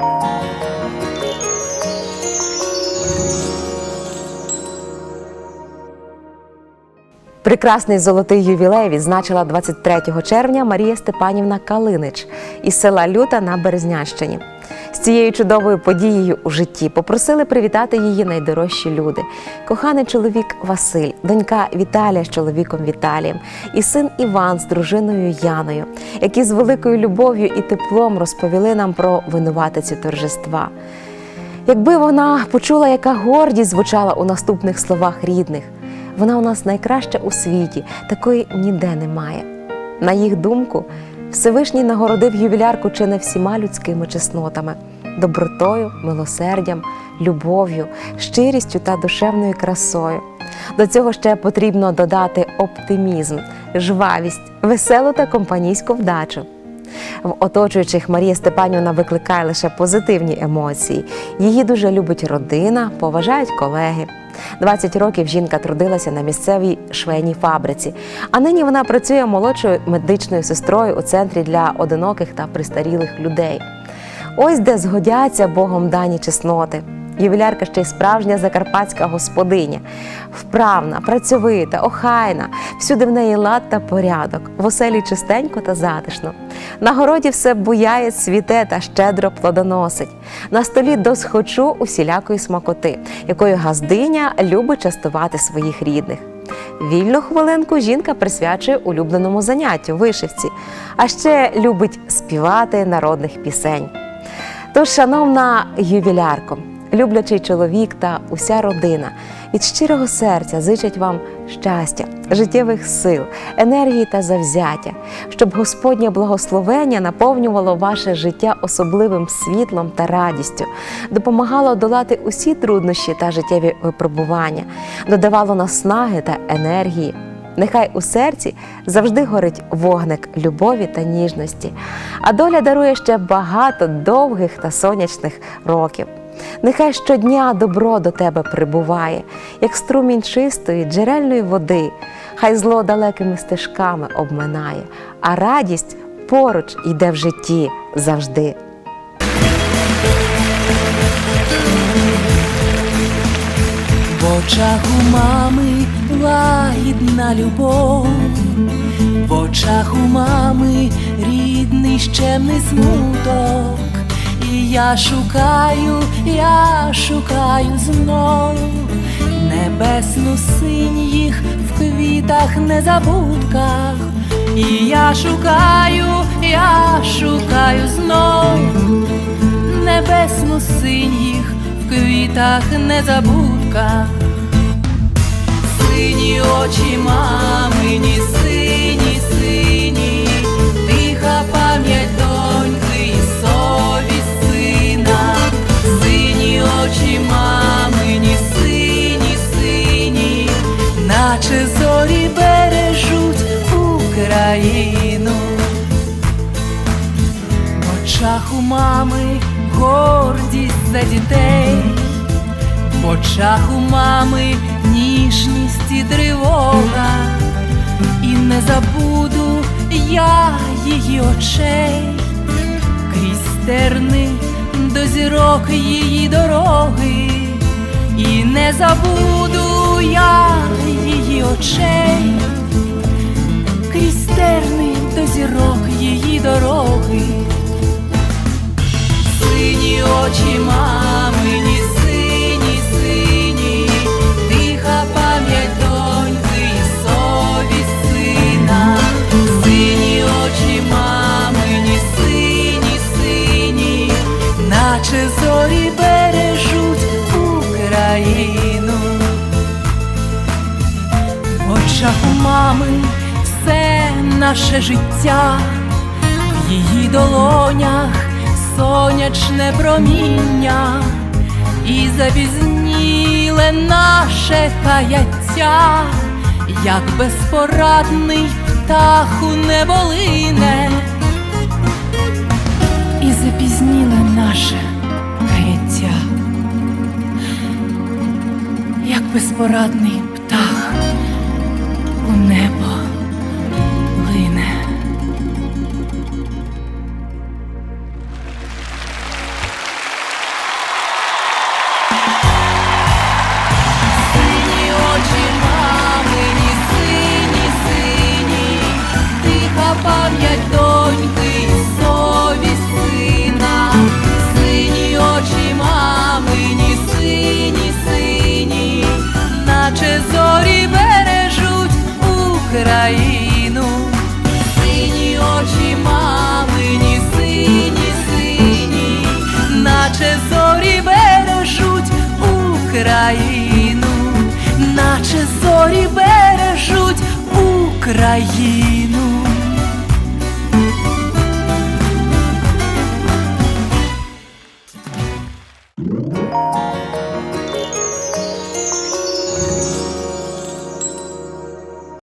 Música Прекрасний золотий ювілей відзначила 23 червня Марія Степанівна Калинич із села Люта на Березнянщині. З цією чудовою подією у житті попросили привітати її найдорожчі люди: коханий чоловік Василь, донька Віталія з чоловіком Віталієм і син Іван з дружиною Яною, які з великою любов'ю і теплом розповіли нам про винуватицю торжества. Якби вона почула, яка гордість звучала у наступних словах рідних, вона у нас найкраща у світі, такої ніде немає. На їх думку, Всевишній нагородив ювілярку чи не всіма людськими чеснотами, добротою, милосердям, любов'ю, щирістю та душевною красою. До цього ще потрібно додати оптимізм, жвавість, веселу та компанійську вдачу. В оточуючих Марія Степанівна викликає лише позитивні емоції. Її дуже любить родина, поважають колеги. 20 років жінка трудилася на місцевій швейній фабриці, а нині вона працює молодшою медичною сестрою у центрі для одиноких та пристарілих людей. Ось де згодяться Богом дані чесноти. Ювілярка ще й справжня закарпатська господиня, вправна, працьовита, охайна. Всюди в неї лад та порядок, в оселі чистенько та затишно. На городі все буяє, цвіте та щедро плодоносить. На столі досхочу усілякої смакоти, якою газдиня любить частувати своїх рідних. Вільну хвилинку жінка присвячує улюбленому заняттю вишивці, а ще любить співати народних пісень. Тож, шановна ювілярко, люблячий чоловік та уся родина від щирого серця зичать вам щастя, життєвих сил, енергії та завзяття, щоб Господнє благословення наповнювало ваше життя особливим світлом та радістю, допомагало долати усі труднощі та життєві випробування, додавало наснаги та енергії. Нехай у серці завжди горить вогник любові та ніжності, а доля дарує ще багато довгих та сонячних років. Нехай щодня добро до тебе прибуває, як струмінь чистої, джерельної води, хай зло далекими стежками обминає, а радість поруч йде в житті завжди. В очах у мами лагідна любов, в очах у мами рідний щемний смуток. І я шукаю, я шукаю знов небесну синь їх в квітах незабудках. І я шукаю, я шукаю знов небесну синь їх в квітах незабудках. Сині очі мамині, Україну. В очах у мами гордість за дітей, в очах у мами ніжність і тривога, і не забуду я її очей, крізь терни до зірок її дороги, і не забуду я наче зорі бережуть Україну. В очах у мами все наше життя, в її долонях сонячне проміння. І запізніле наше каяття, як безпорадний птаху неболине, і запізніле наше каяття, як безпорадний птах у небо зорі бережуть Україну, наче зорі бережуть Україну.